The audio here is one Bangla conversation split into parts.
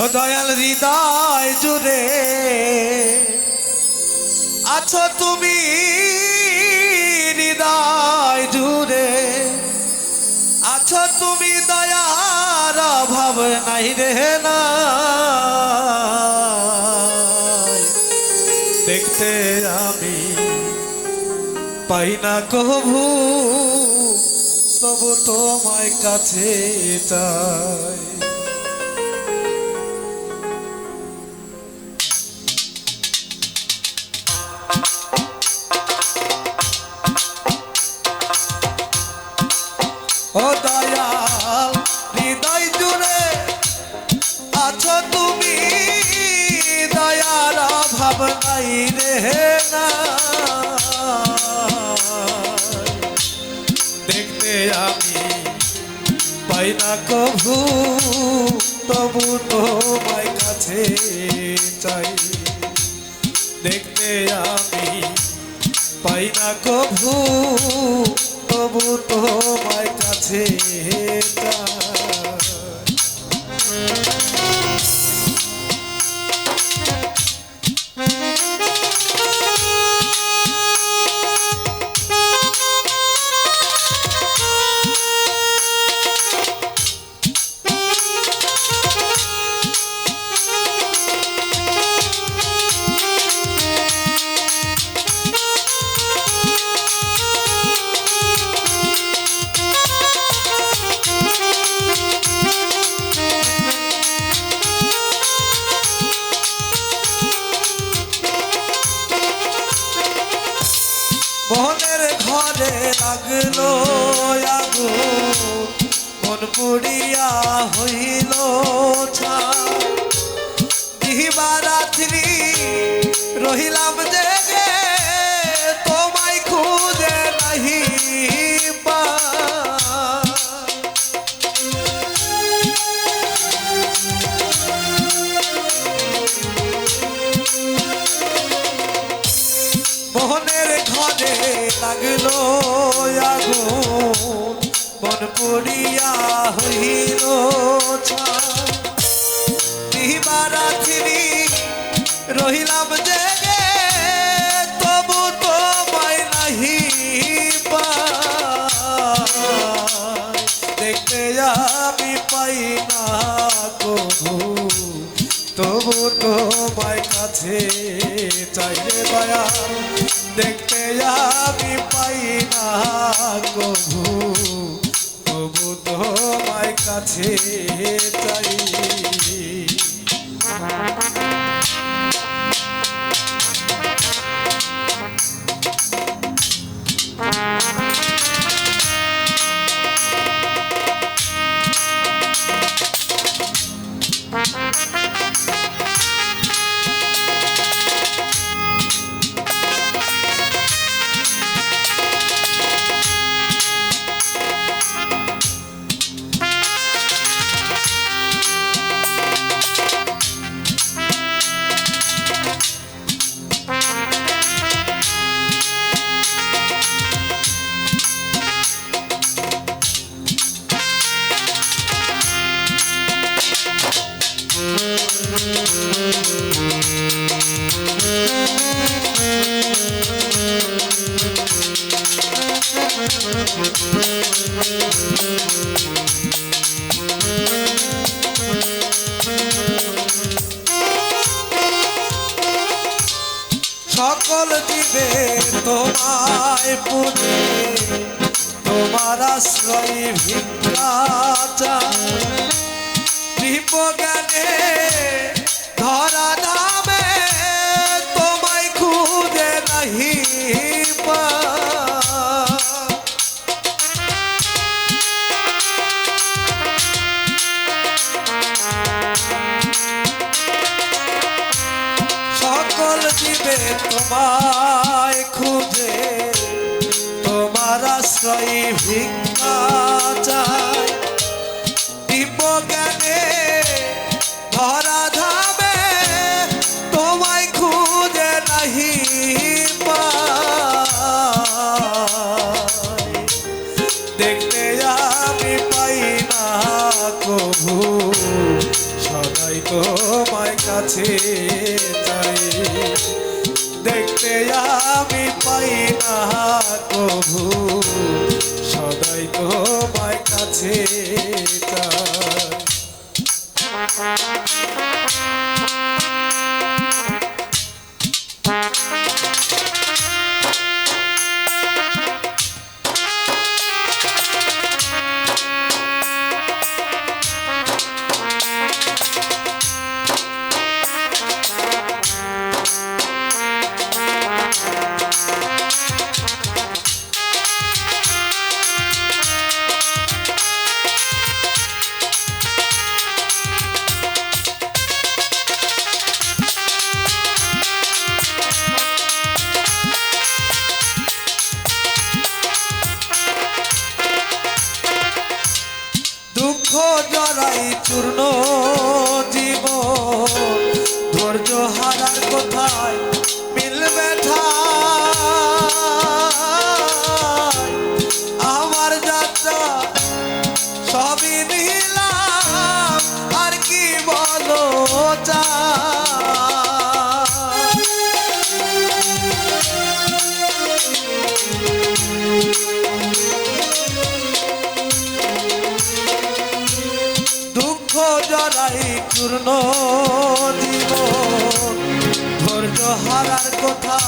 ও দয়াল হৃদয় জুড়ে আছো তুমি হৃদয় জুড়ে। আছো তুমি দয়ার অভাব নাই রে না। দেখতে আমি পাই না কভু, তবু তোমায় কাছে চাই। নাই রে দেখতে আমি পাই না কভু, তবু তোমায় কাছে চাই দেখতে আমি পাই না কভু, তবু তোমায় কাছে চাই। ঘরে লাগল আগো মন পুড়িয়া হইল দিবারাত্রি রহিলাম জেগে লাগল আগুন, মন পুড়িয়া হইল দিবারাত্রি রহিলাম জেগে, তবু তোমায় নাহি। দেখতে আমি পাই না কবু, তবু তোমায় কাছে চাইলে দয়া আমি পাই না কবু। তবু তোমায় কাছে চাই। জীবে তোমায় পুজে তোমার আশ্রয় ভিক্ষা জ্ঞানে সকল তোমায় খুঁজে। তোমার আশ্রয় ভিক্ষা কভু সদাই তোমায় কাছে চাই দুঃখ জড়াই চূর্ণ। চূর্ণ জীবন। ধৈর্য হারার কোথায়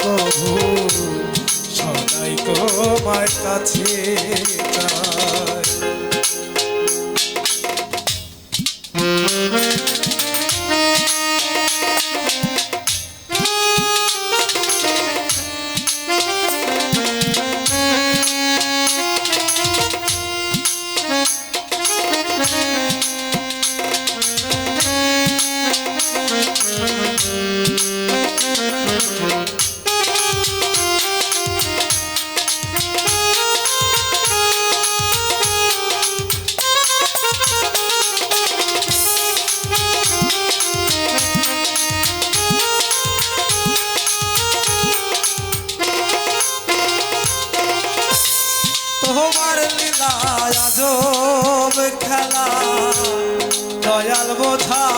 কবু সদাই তোমার কাছে। খেলা। দয়াল বোঝা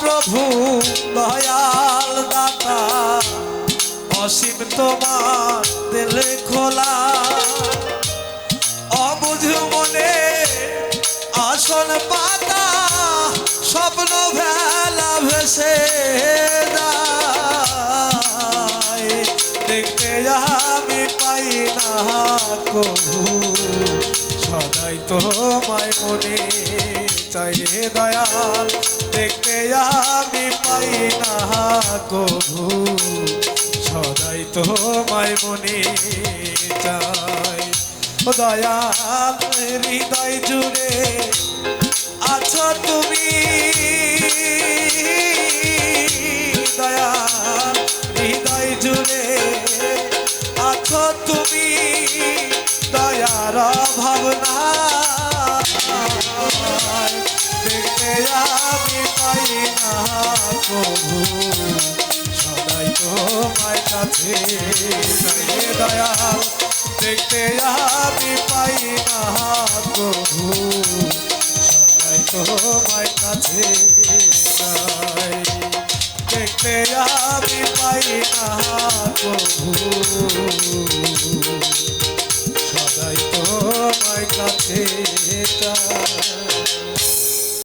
মহাপ্রভু দয়াল দাতা, অসীম তোমার দিল খোলা। অবুঝ মনে আসন পাতা, স্বপ্ন ভেলা ভেসে দেখতে আমি পাই না কবু, সদাই তোমায় মনে। চাই রে দয়াল, দেখতে আমি পাই না কবু সদাই তো মাই মনে চাই। দয়াল, হৃদয় জুড়ে আছো তুমি। প্রভু সদাই তোমার কাছে দয়াল দেখতে আমি পাই না প্রভু সদাই তোমার কাছে দেখতে আমি পাই না প্রভু সদাই তোমার কাছে